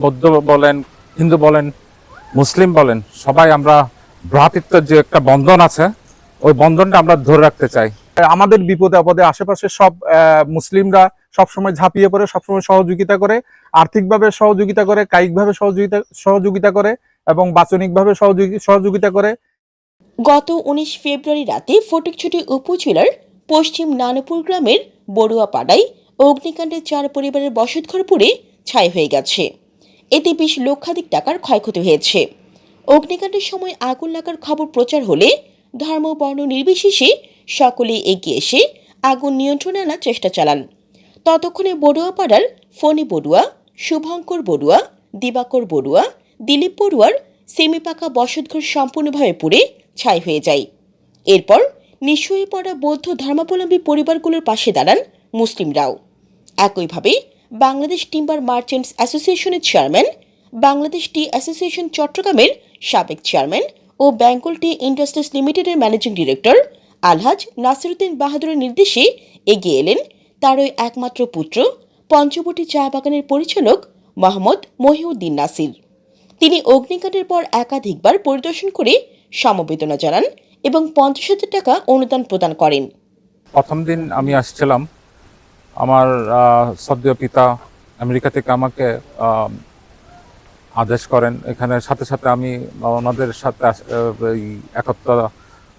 বৌদ্ধ বলেন হিন্দু বলেন মুসলিম বলেন সবাই আমরা ভ্রাতৃত্বের যে একটা বন্ধন আছে ওই বন্ধনটা আমরা ধরে রাখতে চাই। আমাদের বিপদে আপদে আশেপাশে সব মুসলিমরা সবসময় ঝাঁপিয়ে পড়ে সবসময় সহযোগিতা করে আর্থিকভাবে সহযোগিতা করে কায়িকভাবে সহযোগিতা সহযোগিতা করে এবং বাচনিকভাবে সহযোগি- সহযোগিতা করে। গত উনিশ ফেব্রুয়ারি রাতে ফটিকছড়ি উপজেলার পশ্চিম নানপুর গ্রামের বড়ুয়াপাড়ায় অগ্নিকাণ্ডে চার পরিবারের বসতঘর পুড়ে ছাই হয়ে গেছে। এতে বেশ লক্ষাধিক টাকার ক্ষয়ক্ষতি হয়েছে। অগ্নিকাণ্ডের সময় আগুন লাগার খবর প্রচার হলে ধর্ম বর্ণ নির্বিশেষে সকলে এগিয়ে এসে আগুন নিয়ন্ত্রণে আনার চেষ্টা চালান। ততক্ষণে বড়ুয়াপাড়ার ফণি বড়ুয়া, শুভঙ্কর বড়ুয়া, দিবাকর বড়ুয়া, দিলীপ বড়ুয়ার সেমিপাকা বসতঘর সম্পূর্ণভাবে পুড়ে ছাই হয়ে যায়। এরপর নিঃস্ব পড়া বৌদ্ধ ধর্মাবলম্বী পরিবারগুলোর পাশে দাঁড়ান মুসলিমরাও। একইভাবে বাংলাদেশ টিম্বার মার্চেন্টস অ্যাসোসিয়েশনের চেয়ারম্যান, বাংলাদেশ টি অ্যাসোসিয়েশন চট্টগ্রামের সাবেক চেয়ারম্যান ও বেঙ্গল টি ইন্ডাস্ট্রিজ লিমিটেডের ম্যানেজিং ডিরেক্টর আলহাজ নাসিরুদ্দিন বাহাদুরের নির্দেশে এগিয়ে এলেন তারই একমাত্র পুত্র, পঞ্চবটি চা বাগানের পরিচালক মোহাম্মদ মহিউদ্দিন নাসির। তিনি অগ্নিকাণ্ডের পর একাধিকবার পরিদর্শন করে সমবেদনা জানান এবং পঞ্চাশ হাজার টাকা অনুদান প্রদান করেন। প্রথম দিন আমি আসছিলাম আমার সদ্য পিতা আমেরিকা থেকে আমাকে আদেশ করেন। এখানে সাথে সাথে আমি ওনাদের সাথে একত্র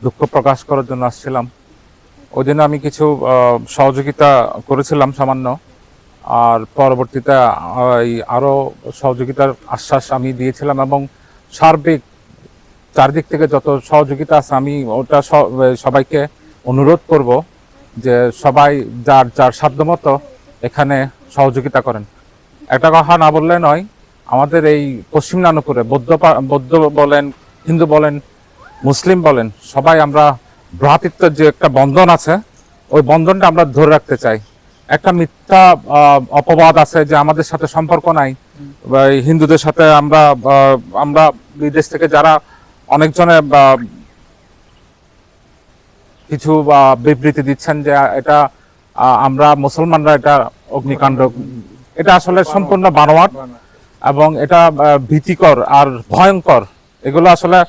দুঃখ প্রকাশ করার জন্য আসছিলাম। ওই দিন আমি কিছু সহযোগিতা করেছিলাম সামান্য। আর পরবর্তীতে এই সহযোগিতার আশ্বাস আমি দিয়েছিলাম এবং সার্বিক চারদিক থেকে যত সহযোগিতা আছে, আমি ওটা সবাইকে অনুরোধ করব। যে সবাই যার যার সাধ্যমতো এখানে সহযোগিতা করেন। একটা কথা না বললে নয়, আমাদের এই পশ্চিম নানপুরে বৌদ্ধ বৌদ্ধ বলেন, হিন্দু বলেন, মুসলিম বলেন, সবাই আমরা ভ্রাতৃত্বের যে একটা বন্ধন আছে, ওই বন্ধনটা আমরা ধরে রাখতে চাই। একটা মিথ্যা অপবাদ আছে যে আমাদের সাথে সম্পর্ক নাই হিন্দুদের সাথে আমরা আমরা বিদেশ থেকে যারা অনেকজনে কিছু বিবৃতি দিচ্ছেন যে এটা আমরা মুসলমানরা এটা অগ্নিকাণ্ড, এটা আসলে সম্পূর্ণ বানোয়াট এবং এটা ভীতিকর আর ভয়ঙ্কর। এগুলো আসলে,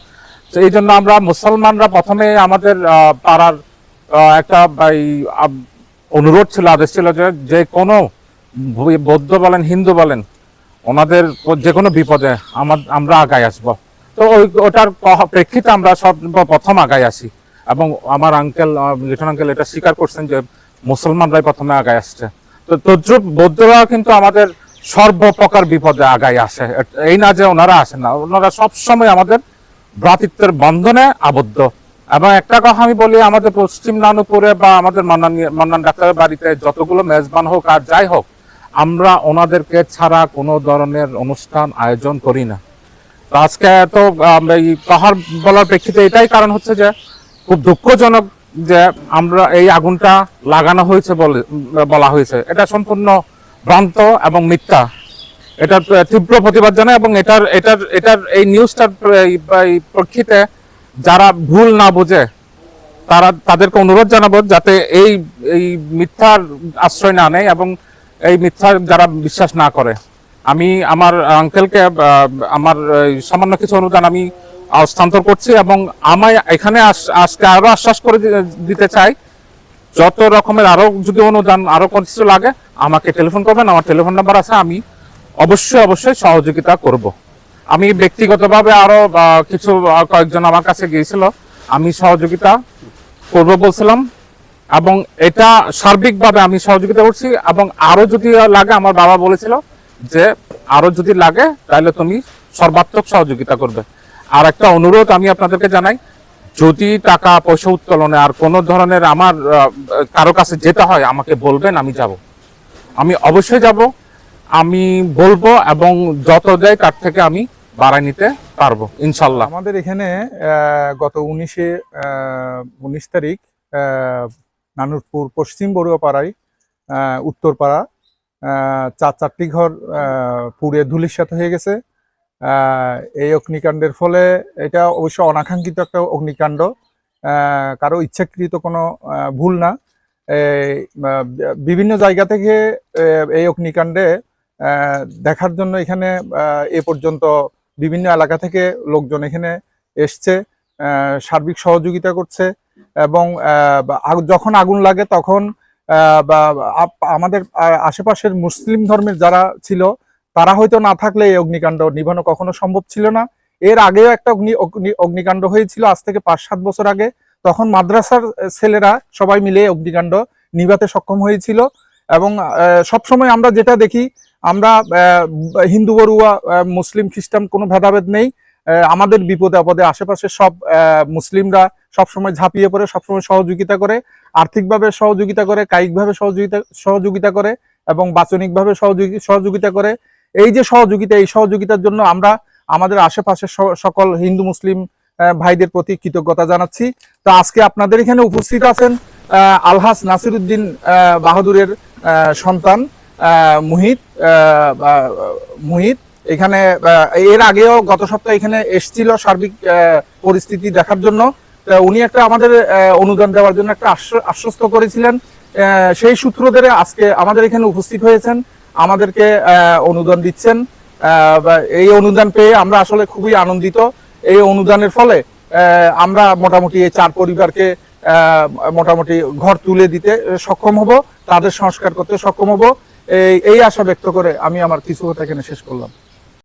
এই জন্য আমরা মুসলমানরা প্রথমে আমাদের পাড়ার একটা অনুরোধ ছিল, আদেশ ছিল যে যে কোনো বৌদ্ধ বলেন, হিন্দু বলেন, ওনাদের যে কোনো বিপদে আমার- আগায় আসব। তো ওই, ওটার প্রেক্ষিতে আমরা সব প্রথম আগায় আসি। এবং আমার আঙ্কেল লিটন আঙ্কেল এটা স্বীকার করছেন যে মুসলমানরাই প্রথমে আগায় আসছে। তো তদ্রুপ বৌদ্ধরা কিন্তু আমাদের সর্বপ্রকার বিপদে আগায় আসে। এই না যে ওনারা আসেন না, ওনারা সবসময় আমাদের ভ্রাতৃত্বের বন্ধনে আবদ্ধ। এবং একটা কথা আমি বলি, আমাদের পশ্চিম নানুপুরে বা আমাদের মান্নান ডাক্তারের বাড়িতে যতগুলো মেজবান হোক আর যাই হোক, আমরা ওনাদেরকে ছাড়া কোনো ধরনের অনুষ্ঠান, আয়োজন করি না। আজকে তো এই পাহাড় বলার প্রেক্ষিতে এটাই কারণ হচ্ছে যে খুব দুঃখজনক যে আমরা এই আগুনটা লাগানো হয়েছে বলে, বলা হয়েছে। এটা সম্পূর্ণ ভ্রান্ত এবং মিথ্যা। এটার তীব্র প্রতিবাদ জানায় এবং এটার এটার এটার এই নিউজটার প্রেক্ষিতে যারা ভুল না বোঝে, তারা, তাদেরকে অনুরোধ জানাব যাতে এই এই মিথ্যার আশ্রয় না নেয় এবং এই মিথ্যার যারা বিশ্বাস না করে। আমি আমার আঙ্কেলকে আমার সামান্য কিছু অনুদান আমি হস্তান্তর করছি এবং আমায় এখানে আজকে আরও আশ্বাস করে দিতে চাই। যত রকমের আরও যদি অনুদান, আরও কিছু লাগে, আমাকে টেলিফোন করবেন। আমার টেলিফোন নাম্বার আছে, আমি অবশ্যই অবশ্যই সহযোগিতা করব। আমি ব্যক্তিগতভাবে আরও কিছু কয়েকজন আমার কাছে গিয়েছিল। আমি সহযোগিতা করব বলছিলাম। এবং এটা সার্বিকভাবে আমি সহযোগিতা করছি। এবং আরও যদি লাগে, আমার বাবা বলেছিল যে, আরও যদি লাগে, তাহলে তুমি সর্বাত্মক সহযোগিতা করবে। আর একটা অনুরোধ আমি আপনাদেরকে জানাই যদি টাকা পয়সা উত্তোলনে আর কোনো ধরনের আমার কারও কাছে যেতে হয় আমাকে বলবেন আমি যাব। আমি অবশ্যই যাব আমি বলব এবং যত দেয় তার থেকে আমি বাড়ায় নিতে পারব ইনশাল্লাহ। আমাদের এখানে গত উনিশে উনিশ তারিখ নানুরপুর পশ্চিম বড়ুয়াপাড়ায় উত্তরপাড়া চার চারটি ঘর আহ, ধুলির সাথে হয়ে গেছে। এই অগ্নিকাণ্ডের ফলে এটা অবশ্য অনাকাঙ্ক্ষিত একটা অগ্নিকাণ্ড। কারও ইচ্ছাকৃত কোনো ভুল না। বিভিন্ন জায়গা থেকে এই অগ্নিকাণ্ডে দেখার জন্য এখানে এ পর্যন্ত বিভিন্ন এলাকা থেকে লোকজন এখানে এসছে সার্বিক সহযোগিতা করছে এবং যখন আগুন লাগে তখন বা আমাদের আশেপাশের মুসলিম ধর্মের যারা ছিল তারা হয়তো না থাকলে এই অগ্নিকাণ্ড নিভানো কখনো সম্ভব ছিল না। এর আগেও একটা অগ্নি, অগ্নি- অগ্নিকাণ্ড হয়েছিল আজ থেকে পাঁচ সাত বছর আগে। তখন মাদ্রাসার ছেলেরা সবাই মিলে অগ্নিকাণ্ড নিভাতে সক্ষম হয়েছিল এবং সব সময় আমরা যেটা দেখি, আমরা হিন্দু, বড়ুয়া মুসলিম, খ্রিস্টান কোনো ভেদাভেদ নেই। আমাদের বিপদে আপদে আশেপাশে সব মুসলিমরা সবসময় ঝাঁপিয়ে পড়ে, সবসময় সহযোগিতা করে, আর্থিকভাবে সহযোগিতা করে, কায়িকভাবে সহযোগিতা সহযোগিতা করে এবং বাচনিকভাবে সহযোগি, সহযোগিতা করে। এই যে সহযোগিতা, এই সহযোগিতার জন্য আমরা আমাদের আশেপাশে স- সকল হিন্দু, মুসলিম ভাইদের প্রতি কৃতজ্ঞতা জানাচ্ছি। তো আজকে আপনাদের এখানে উপস্থিত আছেন আলহাস নাসিরুদ্দিন বাহাদুরের সন্তান মুহিত মুহিত। এখানে এর আগেও গত সপ্তাহে এখানে এসছিল সার্বিক পরিস্থিতি দেখার জন্য। উনি একটা আমাদের অনুদান দেওয়ার জন্য একটা আশ্ব- আশ্বস্ত করেছিলেন। সেই সূত্র ধরে আজকে আমাদের এখানে উপস্থিত হয়েছেন। আমাদেরকে অনুদান দিচ্ছেন। এই অনুদান পেয়ে আমরা আসলে খুবই আনন্দিত। এই অনুদানের ফলে আমরা মোটামুটি এই চার পরিবারকে মোটামুটি ঘর তুলে দিতে সক্ষম হব, তাদের সংস্কার করতে সক্ষম হব। এই আশা ব্যক্ত করে আমি আমার কিছু কথা এখানে শেষ করলাম।